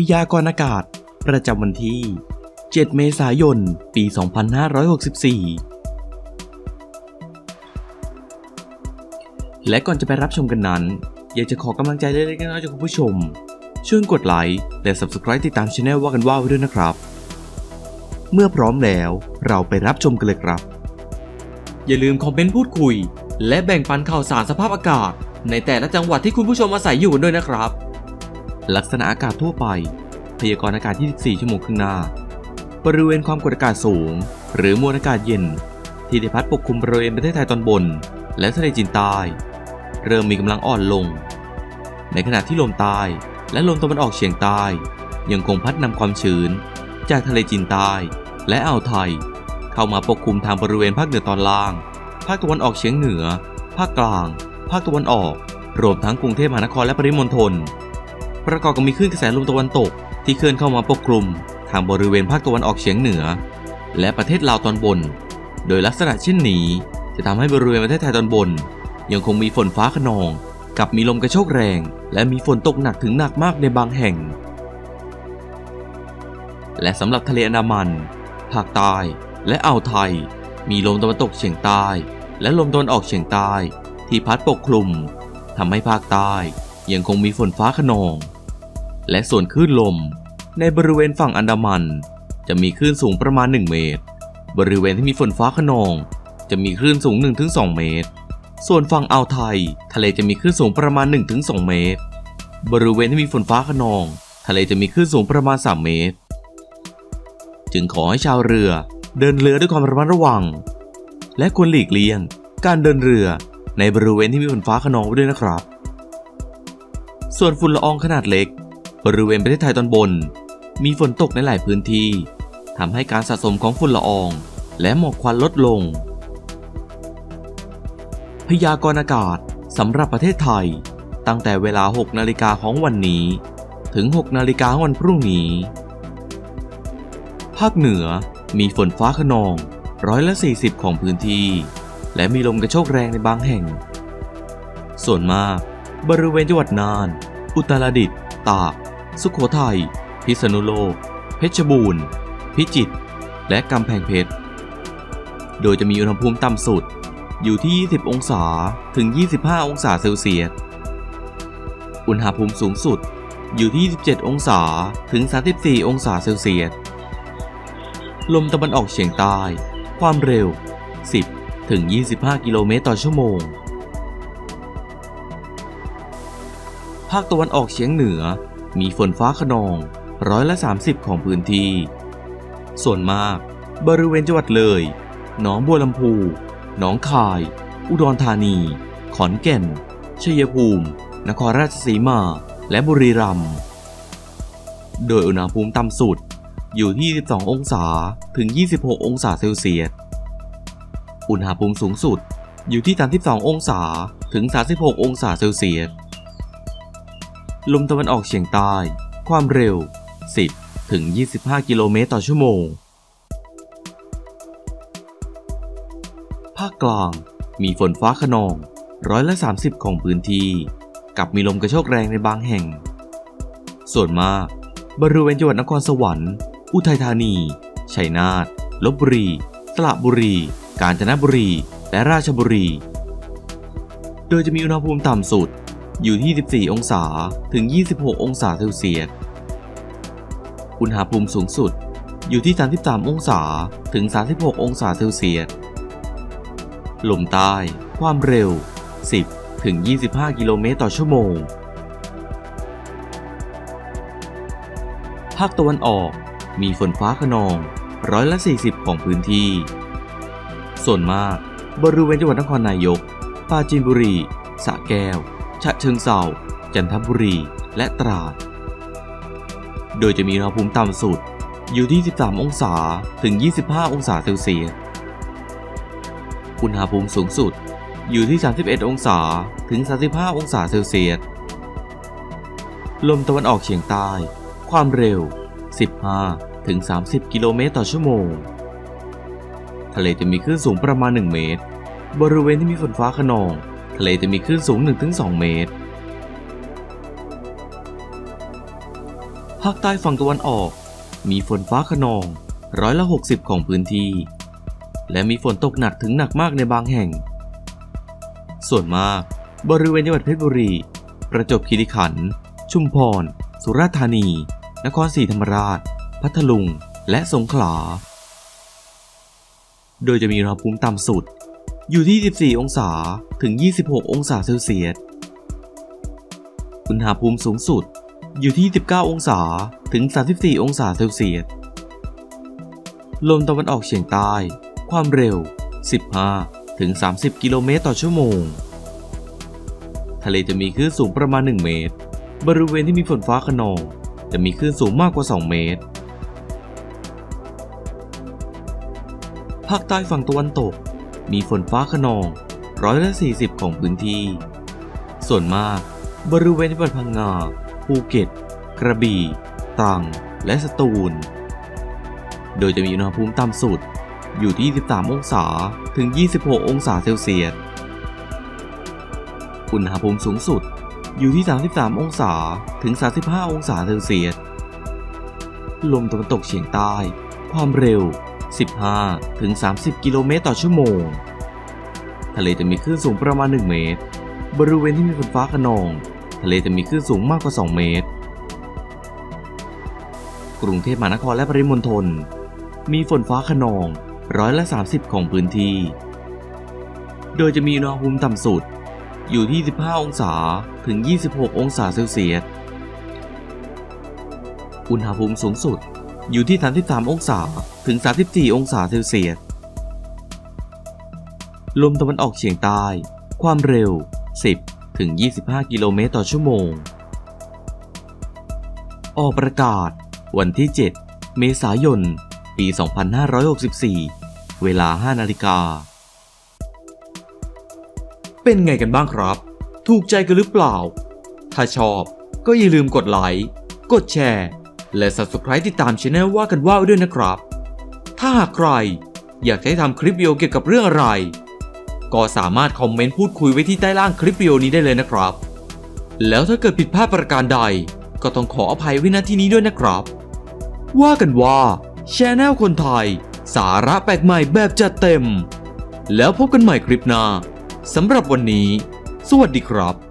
พยากรณ์อากาศ ประจำวันที่ 7 เมษายน ปี 2564 และก่อนจะไปรับชมกันนั้น อยากจะขอกำลังใจเล็กๆน้อยๆจากคุณผู้ชม ช่วยกดไลค์และ Subscribe ติดตามช anel ว่ากันว่าไว้ด้วยนะครับ เมื่อพร้อมแล้วเราไปรับชมกันเลยครับ อย่าลืมคอมเมนต์พูดคุย และแบ่งปันข่าวสารสภาพอากาศ ในแต่ละจังหวัดที่คุณผู้ชมอาศัยอยู่ด้วยนะครับ ลักษณะอากาศทั่วไป พยากรณ์อากาศ 24 ชั่วโมงข้างหน้า บริเวณความกดอากาศสูง หรือมวลอากาศเย็น ที่ได้พัดปกคลุมบริเวณประเทศไทยตอนบน และทะเลจีนใต้ เริ่มมีกำลังอ่อนลง ในขณะที่ลมใต้และลมตะวันออกเฉียงใต้ ยังคงพัดนำความชื้น จากทะเลจีนใต้ และอ่าวไทย เข้ามาปกคลุมทางบริเวณภาคเหนือตอนล่าง ภาคตะวันออกเฉียงเหนือ ภาคกลาง ภาคตะวันออก รวมทั้งกรุงเทพมหานครและปริมณฑล ประกอบกับมีคลื่นกระแสลมตะวันตก ที่เคลื่อนเข้ามาปกคลุม ทางบริเวณภาคตะวันออกเฉียงเหนือ และประเทศลาวตอนบน โดยลักษณะเช่นนี้ จะทำให้บริเวณประเทศไทยตอนบน ยังคงมีฝนฟ้าขนอง กับมีลมกระโชกแรง และมีฝนตกหนักถึงหนักมากในบางแห่ง และสำหรับทะเลอันดามัน ภาคใต้และอ่าวไทย มีลมตะวันตกเฉียงใต้ และลมตะวันออกเฉียงใต้ ที่พัดปกคลุมทำให้ภาคใต้ ยังคงมีฝนฟ้าขนอง และส่วนคลื่นลม ในบริเวณฝั่งอันดามัน จะมีคลื่นสูงประมาณ 1 เมตร บริเวณที่มีฝนฟ้าขนอง จะมีคลื่นสูง 1-2 เมตร ส่วนฝั่งอ่าวไทย ทะเลจะมีคลื่นสูงประมาณ 1-2 เมตร บริเวณที่มีฝนฟ้าขนอง ทะเลจะมีคลื่นสูงประมาณ 3 เมตร จึงขอให้ชาวเรือเดินเรือด้วยความระมัดระวัง และควรหลีกเลี่ยง การเดินเรือในบริเวณที่มีฝนฟ้าขนองไว้ด้วยนะครับ ส่วนฝุ่นละอองขนาดเล็ก บริเวณประเทศไทยตอนบน มีฝนตกในหลายพื้นที่ทำให้การสะสมของฝุ่นละออง และหมอกควันลดลง พยากรณ์อากาศสำหรับประเทศไทย ตั้งแต่เวลา 6 นาฬิกาของวันนี้ ถึง 6 นาฬิกาวันพรุ่งนี้ ภาคเหนือมีฝนฟ้าขนองร้อยละ 40 ของพื้นที่ และมีลมกระโชกแรงในบางแห่ง ส่วนมาก บริเวณจังหวัดน่าน อุตรดิตถ์ ตาก สุขโขทัย พิษณุโลก เพชรบูรณ์ พิจิตร และกำแพงเพชร โดยจะมีอุณหภูมิต่ำสุดอยู่ที่ 20 องศา ถึง 25 องศาเซลเซียส อุณหภูมิสูงสุดอยู่ที่ 27 องศา ถึง 34 องศาเซลเซียส ลมตะวันออกเฉียงใต้ ความเร็ว 10 ถึง 25 กิโลเมตรต่อชั่วโมง ภาคตะวันออกเฉียงเหนือ มีฝนฟ้าขนองร้อยละ 30 ของพื้นที่ ส่วนมาก บริเวณจังหวัดเลย หนองบัวลำพู หนองคาย อุดรธานี ขอนแก่น ชัยภูมิ นครราชสีมา และบุรีรัมย์ โดยอุณหภูมิต่ำสุดอยู่ที่12องศา ถึง 26 องศาเซลเซียส อุณหภูมิสูงสุดอยู่ที่ 32 องศา ถึง 36 องศาเซลเซียส ลมตะวันออกเฉียงใต้ ความเร็ว 10 ถึง 25 กิโลเมตรต่อชั่วโมง ภาคกลาง มีฝนฟ้าขนองร้อยละ 30 ของพื้นที่ กับมีลมกระโชกแรงในบางแห่ง ส่วนมาก บริเวณจังหวัดนครสวรรค์ อุทัยธานี ชัยนาท ลบบุรี สระบุรี กาญจนบุรี และราชบุรี โดยจะมีอุณหภูมิต่ำสุด อยู่ที่ 14 องศาถึง 26 องศาเซลเซียส อุณหภูมิสูงสุดอยู่ที่ 33 องศาถึง 36 องศาเซลเซียส ลมใต้ความเร็ว 10 ถึง 25 กิโลเมตรต่อชั่วโมง ภาคตะวันออกมีฝนฟ้าขนองร้อยละ 40 ของพื้นที่ ส่วนมากบริเวณจังหวัดนครนายก ปราจีนบุรีสระแก้ว ฉะเชิงเทราจันทบุรี และตราด โดยจะมีอุณหภูมิต่ำสุดอยู่ที่ 13 องศาถึง 25 องศาเซลเซียส อุณหภูมิสูงสุดอยู่ที่ 31 องศาถึง 35 องศาเซลเซียส ลมตะวันออกเฉียงใต้ ความเร็ว 15 ถึง 30 กิโลเมตรต่อชั่วโมง ทะเลจะมีคลื่นสูงประมาณ 1 เมตร บริเวณที่มีฝนฟ้าขนอง ทะเลจะมีคลื่นสูง 1-2 เมตร ภาคใต้ฝั่งตะวันออก มีฝนฟ้าขนองร้อยละ 60 ของพื้นที่ และมีฝนตกหนักถึงหนักมากในบางแห่ง ส่วนมากบริเวณจังหวัดเพชรบุรี ประจวบคีรีขันธ์ ชุมพร สุราษฎร์ธานี นครศรีธรรมราช พัทลุง และสงขลา โดยจะมีอุณหภูมิต่ำสุด อยู่ที่ 14 องศาถึง 26 องศาเซลเซียส อุณหภูมิสูงสุดอยู่ที่ 19 องศาถึง 34 องศาเซลเซียส ลมตะวันออกเฉียงใต้ ความเร็ว 15 ถึง 30 กิโลเมตรต่อชั่วโมง ทะเลจะมีคลื่นสูงประมาณ 1 เมตร บริเวณที่มีฝนฟ้าขนอง จะมีคลื่นสูงมากกว่า 2 เมตร ภาคใต้ฝั่งตะวันตก มีฝนฟ้าขนองร้อยละ40 ของพื้นที่ ส่วนมากบริเวณจังหวัดพังงา ภูเก็ต กระบี่ ตรัง และสตูล โดยจะมีอุณหภูมิต่ำสุดอยู่ที่ 23 องศา ถึง 26 องศาเซลเซียส อุณหภูมิสูงสุดอยู่ที่ 33 องศา ถึง 35 องศาเซลเซียส ลมตะวันตกเฉียงใต้ ความเร็ว 15 ถึง 30 กิโลเมตรต่อชั่วโมง ทะเลจะมีคลื่นสูงประมาณ 1 เมตร บริเวณที่มีฝนฟ้าขนอง ทะเลจะมีคลื่นสูงมากกว่า 2 เมตร กรุงเทพมหานครและปริมณฑล มีฝนฟ้าขนองร้อยละ 30 ของพื้นที่ โดยจะมีอุณหภูมิต่ำสุดอยู่ที่ 15 องศา ถึง 26 องศาเซลเซียส อุณหภูมิสูงสุด อยู่ที่ 33 องศาถึง 34 องศาเซลเซียส ลมตะวันออกเฉียงใต้ ความเร็ว 10 ถึง 25 กิโลเมตรต่อชั่วโมง ออกประกาศ วันที่ 7 เมษายน ปี 2564 เวลา 5 นาฬิกา เป็นไงกันบ้างครับ ถูกใจกันหรือเปล่า ถ้าชอบก็อย่าลืมกดไลค์ กดแชร์ และ Subscribe ติดตามช anel ว่ากันว่าด้วยนะครับ ถ้าหากใคร อยากให้ทำคลิปวิดีโอเกี่ยวกับเรื่องอะไร ก็สามารถคอมเมนต์พูดคุยไว้ที่ใต้ล่างคลิปวิดีโอนี้ได้เลยนะครับ แล้วถ้าเกิดผิดพลาดประการใด ก็ต้องขออภัยไว้ณที่นี้ด้วยนะครับ ว่ากันว่าช anel คนไทย สาระแปลกใหม่แบบจัดเต็ม แล้วพบกันใหม่คลิปหน้าสำหรับวันนี้ สวัสดีครับ